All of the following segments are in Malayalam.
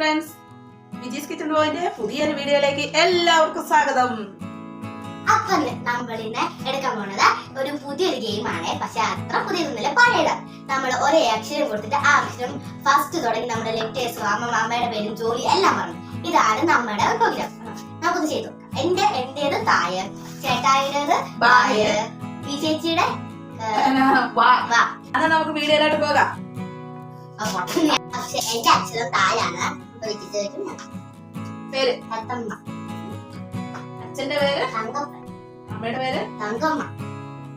പോയിന്റ് പുതിയൊരു വീഡിയോയിലേക്ക് എല്ലാവർക്കും സ്വാഗതം. അപ്പൊ നമ്മൾ ഇന്ന് എടുക്കാൻ പോണത് ഒരു പുതിയൊരു ഗെയിമാണ് പക്ഷെ അത്ര പുതിയതൊന്നുമില്ല. പഴയത്. നമ്മൾ ഒരേ അക്ഷരം കൊടുത്തിട്ട് ആ അക്ഷരം ഫസ്റ്റ് തുടങ്ങി നമ്മുടെ ലെറ്റേഴ്സും അമ്മ അമ്മയുടെ പേരും ജോലി എല്ലാം പറഞ്ഞു. ഇതാണ് നമ്മുടെ പ്രോഗ്രാം നമുക്കൊന്ന് ചെയ്തു. എന്റെ എന്റേത് തായർ ചേട്ടായിടേത് ബായ്. ഈ ചേച്ചിയുടെ വാ. വാ. എന്നാ നമുക്ക് വീഡിയോയിലോട്ട് പോകാം. എന്റെ അക്ഷരം തായാണ്. ഞാൻ. പേര്? പത്തമ്മ അച്ഛന്റെ പേര്? തങ്കമ്മ. അമ്മയുടെ പേര്? തങ്കമ്മ.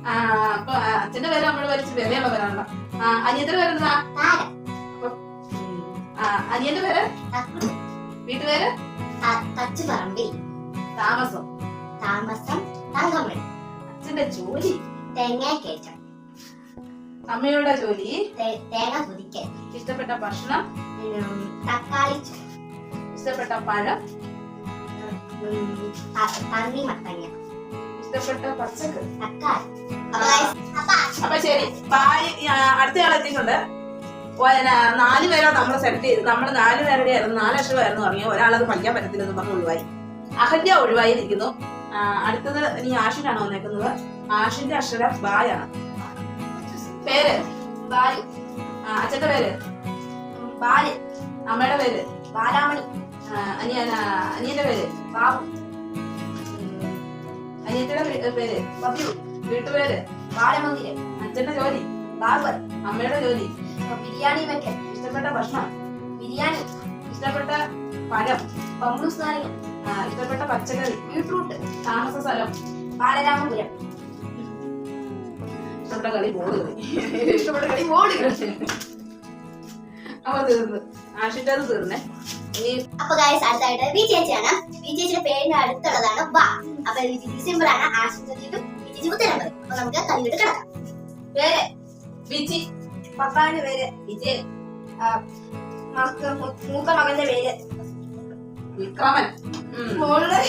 ആ അപ്പൊ അച്ഛന്റെ പേര് അമ്മയുടെ പേര് വിലയുള്ള പേരാണല്ലോ. ആ അനിയന്റെ പേരെന്താ ആ അനിയന്റെ പേര്? വീട്ടുപേര് തച്ചുപറമ്പിൽ. താമസം? താമസം തങ്കമ്മ അച്ഛന്റെ ജോലി? തേങ്ങ തേങ്ങാക്കേറ്റം അമ്മയുടെ ജോലി? തേങ്ങ കുതിക്കൽ ഇഷ്ടപ്പെട്ട ഭക്ഷണം? തക്കാളി ഇഷ്ടപ്പെട്ട പഴം? പന്നി മത്തങ്ങ. ഇഷ്ടപ്പെട്ട പച്ചക്കറി തക്കാളി. അപ്പൊ ശരി. ബായ് ആ, അടുത്ത ആൾ എത്തിയിട്ടുണ്ട്. നാല് പേരോ നമ്മൾ സെലക്ട് ചെയ്ത് നമ്മൾ നാല് പേരുടെ ആയിരുന്നു നാല് അക്ഷരമായിരുന്നു പറഞ്ഞു ഒരാളത് പഠിക്കാൻ പറ്റത്തില്ലെന്ന് പറഞ്ഞ് ഒഴിവായി. അഹല്യ ഒഴിവായിരിക്കുന്നു. ആ, അടുത്തത് ഇനി ആഷിനാണ് വന്നേക്കുന്നത്. ആഷിന്റെ അക്ഷരം ബായാണ്. പേര്? ബായ്. അച്ഛന്റെ പേര്? ബാൽ അമ്മയുടെ പേര് ബാലാമണി അനിയ അനിയന്റെ പേര് ബാബു. അനിയത്തിയുടെ പേര് ബബ്ലു വീട്ടുപേര് ബാലമന്ദിരം അച്ഛന്റെ ജോലി ബാർബർ അമ്മയുടെ ജോലി. ബിരിയാണി വെക്കൽ ഇഷ്ടപ്പെട്ട ഭക്ഷണം ബിരിയാണി ഇഷ്ടപ്പെട്ട പഴം പമ്പു നാരങ്ങ ഇഷ്ടപ്പെട്ട പച്ചക്കറി ബീട്രൂട്ട് താമസ സ്ഥലം ബാലരാമപുരം. ഇഷ്ടപ്പെട്ട കളി കളി. ഇഷ്ടപ്പെട്ട കളി ബോൾ കളി. അപ്പൊ തീർന്നു. ആഷിട്ടത് തീർന്നേ. ഇനി അപ്പൊ ഗൈസ് അടുത്തായിട്ട് വി ചേച്ചിയാണ് വി ചേച്ചിയുടെ പേരിന്റെ അടുത്തുള്ളതാണ് വാ. അപ്പൊ സിമ്പിൾ ആണ് ആശുപത്രിയിലും വി ചേച്ചി അപ്പൊ നമുക്ക് കല്ലിട്ട് കിടക്കാം. പേര് വിജി പപ്പാന്റെ പേര് വിജയ് മൂത്ത മകന്റെ പേര് വിക്രമൻ. മോളുടെ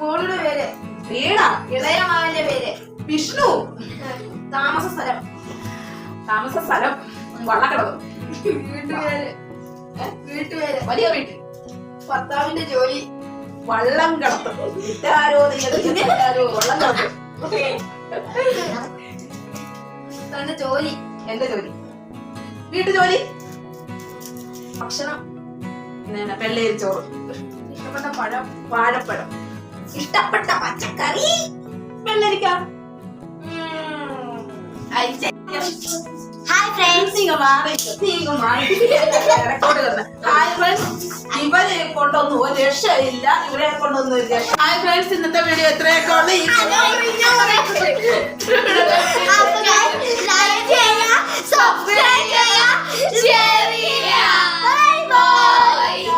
മോളുടെ പേര് വീണ. ഇളയ മകന്റെ പേര് വിഷ്ണു. താമസ സ്ഥലം. താമസ സ്ഥലം. വള്ളക്കടവ്. വീട്ടുപേര്. വീട്ടുപേര്. വലിയ വീട്ടിൽ. ഭർത്താവിന്റെ ജോലി വള്ളം കടത്ത്. വീട്ടാരോ നിങ്ങളോ വള്ളം കടത്ത്. തന്റെ ജോലി എന്റെ ജോലി. വീട്ടു ജോലി? ഭക്ഷണം. വെള്ളരി ചോറ്. ഇഷ്ടപ്പെട്ട പഴം വാഴപ്പഴം. ഇഷ്ടപ്പെട്ട പച്ചക്കറി. വെള്ളരിക്ക. ഉം. ഹായ് ഫ്രണ്ട്സ് ഇങ്ങ മാറി ഇങ്ങ മാറി റെക്കോർഡ് കിടന്ന് ഹായ് ഫ്രണ്ട്സ് ഇവരെ കൊണ്ടൊന്നും ഒരു രക്ഷയില്ല. ഇവരെ കൊണ്ടൊന്നും ഒരു രക്ഷ ഹായ് ഫ്രണ്ട്സ് ഇന്നത്തെ വീഡിയോ എത്രയൊക്കെ ഉള്ളു ഈ Bye.